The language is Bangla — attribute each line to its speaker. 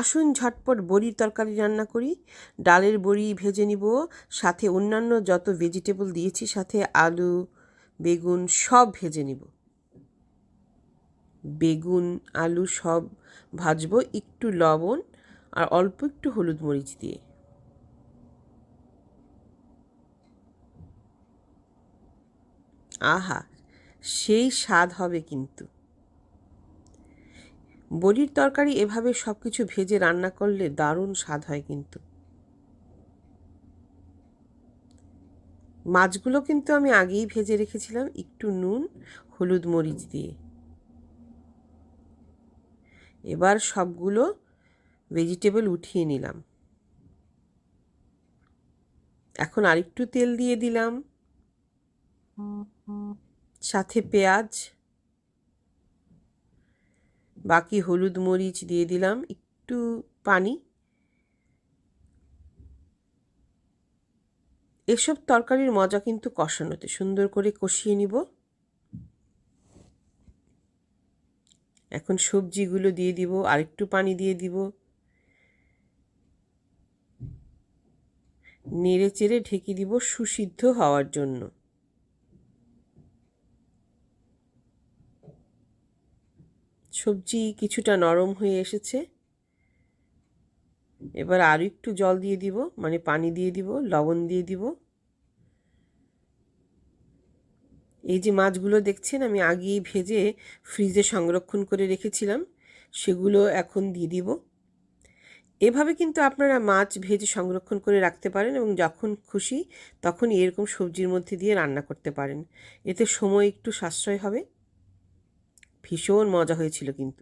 Speaker 1: আসুন ঝটপট বড়ির তরকারি রান্না করি। ডালের বড়ি ভেজে নিব, সাথে অন্যান্য যত ভেজিটেবল দিয়েছি, সাথে আলু, বেগুন সব ভেজে নিব। বেগুন, আলু সব ভাজবো, একটু লবণ আর অল্প একটু হলুদ মরিচ দিয়ে। আহা, সেই স্বাদ হবে কিন্তু। বড়ির তরকারি এভাবে সব কিছু ভেজে রান্না করলে দারুণ স্বাদ হয় কিন্তু। মাছগুলো কিন্তু আমি আগেই ভেজে রেখেছিলাম, একটু নুন, হলুদ মরিচ দিয়ে। এবার সবগুলো ভেজিটেবল উঠিয়ে নিলাম। এখন আরেকটু তেল দিয়ে দিলাম। সাথে পেঁয়াজ বাকি হলুদ মরিচ দিয়ে দিলাম, একটু পানি। এসব তরকারির মজা কিন্তু কষানোতে, সুন্দর করে কষিয়ে নিব। এখন সবজিগুলো দিয়ে দিব, আরেকটু পানি দিয়ে দিব। নেড়ে চেড়ে ঢেকে দিব সুসিদ্ধ হওয়ার জন্য। সবজি কিছুটা নরম হয়ে এসেছে। এবার আরও একটু জল দিয়ে দিব মানে পানি দিয়ে দিব, লবণ দিয়ে দিব। এই যে মাছগুলো দেখছেন, আমি আগেই ভেজে ফ্রিজে সংরক্ষণ করে রেখেছিলাম, সেগুলো এখন দিয়ে দিব। এভাবে কিন্তু আপনারা মাছ ভেজে সংরক্ষণ করে রাখতে পারেন এবং যখন খুশি তখন এরকম সবজির মধ্যে দিয়ে রান্না করতে পারেন। এতে সময় একটু সাশ্রয় হবে। ভীষণ মজা হয়েছিল কিন্তু।